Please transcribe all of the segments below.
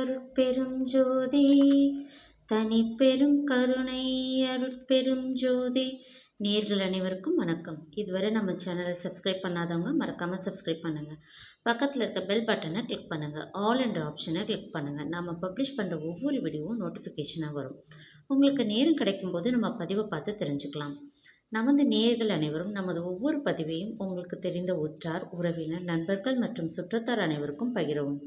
அருட்பெரும் ஜோதி தனி பெரும் தனிப்பெரும் கருணை அருட்பெரும் ஜோதி. நேர்கள் அனைவருக்கும் வணக்கம். இதுவரை நம்ம சேனலை சப்ஸ்கிரைப் பண்ணாதவங்க மறக்காமல் சப்ஸ்கிரைப் பண்ணுங்கள் பக்கத்தில் இருக்க பெல் பட்டனை கிளிக் பண்ணுங்கள் ஆல் என்ற ஆப்ஷனை கிளிக் பண்ணுங்கள் நம்ம பப்ளிஷ் பண்ணுற ஒவ்வொரு வீடியோவும் நோட்டிஃபிகேஷனாக வரும். உங்களுக்கு நேரம் கிடைக்கும்போது நம்ம பதிவை பார்த்து தெரிஞ்சுக்கலாம். நமது நேயர்கள் அனைவரும் நமது ஒவ்வொரு பதிவையும் உங்களுக்கு தெரிந்த உற்றார் உறவினர் நண்பர்கள் மற்றும் சுற்றத்தார் அனைவருக்கும் பகிரவும்.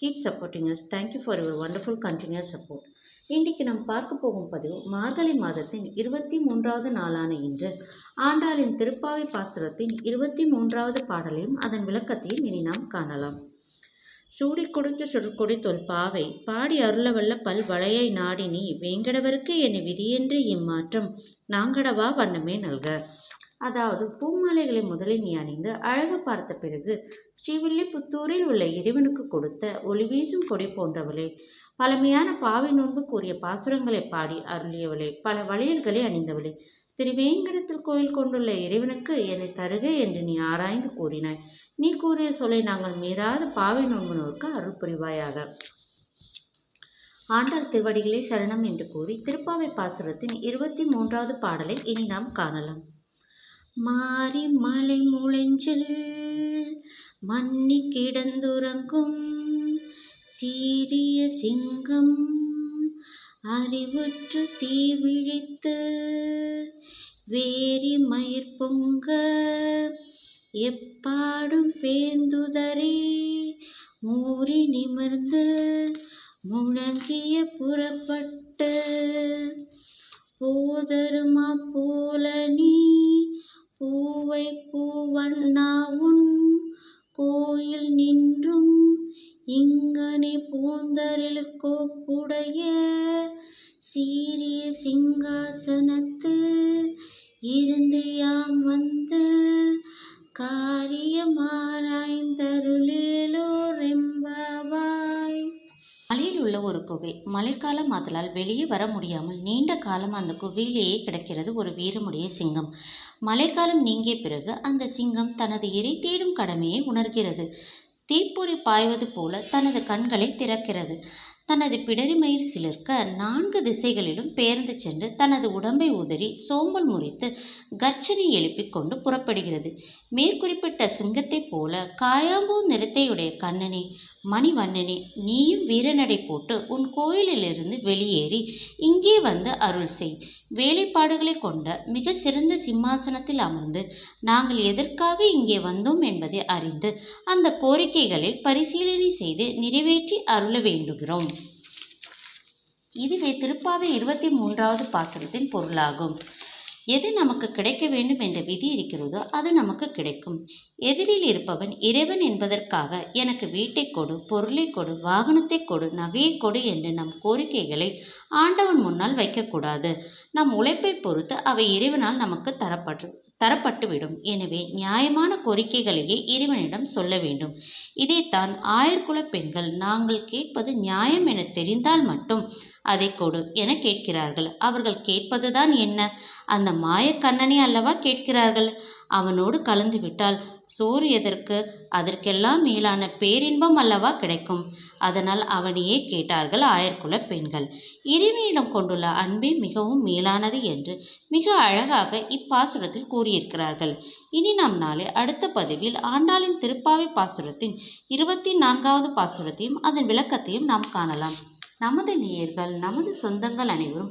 Keep supporting us thank you for your wonderful continuous support இன்றைக்கு நாம் பார்க்க போகும் பதிவு மார்கழி மாதத்தின் இருபத்தி மூன்றாவது நாளான இன்று. ஆண்டாளின் திருப்பாவை பாசுரத்தின் இருபத்தி மூன்றாவது பாடலையும் அதன் விளக்கத்தையும் இனி நாம் காணலாம். சூடி கொடுத்து சுருக்கொடி தொல் பாவை பாடி அருளவல்ல பல் வளையை நாடி நீ வேங்கடவருக்கு என்னை விதியென்று இம்மாற்றம் நாங்கடவா வண்ணமே நல்க. அதாவது பூமாலைகளை முதலில் நீ அணிந்து அழகு பார்த்த பிறகு ஸ்ரீவில்லிபுத்தூரில் உள்ள இறைவனுக்கு கொடுத்த ஒளி வீசும் கொடி போன்றவளே பழமையான பாவை நோன்பு கூறிய பாசுரங்களை பாடி அருளியவளே பல வளையல்களை அணிந்தவளே திருவேங்கடத்தில் கோயில் கொண்டுள்ள இறைவனுக்கு என்னை தருக என்று நீ ஆராய்ந்து கூறினாய். நீ கூறிய சொல்லை நாங்கள் மீறாத பாவை நோன்புனோருக்கு அருள் புரிவாயாக. ஆண்டாள் திருவடிகளே சரணம் என்று கூறி திருப்பாவை பாசுரத்தின் இருபத்தி மூன்றாவது பாடலை இனி நாம் காணலாம். மாறி மலை முளைஞ்சில் மண்ணி கிடந்துறங்கும் சீரிய சிங்கம் அறிவுற்று தீ விழித்து வேரி மயிர் பொங்க எப்பாடும் பேந்துதறி மூறி நிமிர்ந்து முழங்கிய புறப்பட்டு போதருமா போல இங்கனே பூந்தரில் கோப்புடைய சீரிய சிங்காசனத்து இருந்து யாம் வந்த காரியமாராய்ந்தருளேலோரெம்பாவாய் மலையில் உள்ள ஒரு குகை மழைக்காலம் ஆதலால் வெளியே வர முடியாமல் நீண்ட காலம் அந்த குகையிலேயே கிடக்கிறது ஒரு வீரமுடைய சிங்கம். மழைக்காலம் நீங்கிய பிறகு அந்த சிங்கம் தனது இறை தேடும் கடமையை உணர்கிறது. தீப்பொறி பாய்வது போல தனது கண்களை திறக்கிறது. தனது பிடரிமயிர் சிலிர்க்க நான்கு திசைகளிலும் பெயர்ந்து சென்று தனது உடம்பை உதறி சோம்பல் முறித்து கர்ச்சனை எழுப்பிக் கொண்டு புறப்படுகிறது. மேற்குறிப்பிட்ட சிங்கத்தைப் போல காயாம்பூ நிறத்தையுடைய கண்ணனே மணிவண்ணனே நீயும் வீரநடை போட்டு உன் கோயிலிலிருந்து வெளியேறி இங்கே வந்து அருள் செய். வேலைப்பாடுகளை கொண்ட மிக சிறந்த சிம்மாசனத்தில் அமர்ந்து நாங்கள் எதற்காக இங்கே வந்தோம் என்பதை அறிந்து அந்த கோரிக்கைகளை பரிசீலனை செய்து நிறைவேற்றி அருள வேண்டுகிறோம். இதுவே திருப்பாவை இருபத்தி மூன்றாவது பாசனத்தின் பொருளாகும். எது நமக்கு கிடைக்க வேண்டும் என்ற விதி இருக்கிறதோ அது நமக்கு கிடைக்கும். எதிரில் இருப்பவன் இறைவன் என்பதற்காக எனக்கு வீட்டை கொடு பொருளை கொடு வாகனத்தை கொடு நகையை கொடு என்று நம் கோரிக்கைகளை ஆண்டவன் முன்னால் வைக்கக்கூடாது. நம் உழைப்பை பொறுத்து அவை இறைவனால் நமக்கு தரப்பட்டு தரப்பட்டுவிடும். எனவே நியாயமான கோரிக்கைகளையே இறைவனிடம் சொல்ல வேண்டும். இதைத்தான் ஆயர்குல பெண்கள் நாங்கள் கேட்பது நியாயம் என தெரிந்தால் மட்டும் அதை கொடு என கேட்கிறார்கள். அவர்கள் கேட்பதுதான் என்ன? அந்த மாயக்கண்ணனே அல்லவா கேட்கிறார்கள். அவனோடு கலந்து விட்டால் சோறு எதற்கு? அதற்கெல்லாம் மேலான பேரின்பம் அல்லவா கிடைக்கும்? அதனால் அவனையே கேட்டார்கள் ஆயர்குல பெண்கள். இறைவனிடம் கொண்டுள்ள அன்பே மிகவும் மேலானது என்று மிக அழகாக இப்பாசுரத்தில் கூறியிருக்கிறார்கள். இனி நாம் நாளை அடுத்த பதிவில் ஆண்டாளின் திருப்பாவை பாசுரத்தின் இருபத்தி நான்காவது பாசுரத்தையும் அதன் விளக்கத்தையும் நாம் காணலாம். நமது நேயர்கள் நமது சொந்தங்கள் அனைவரும்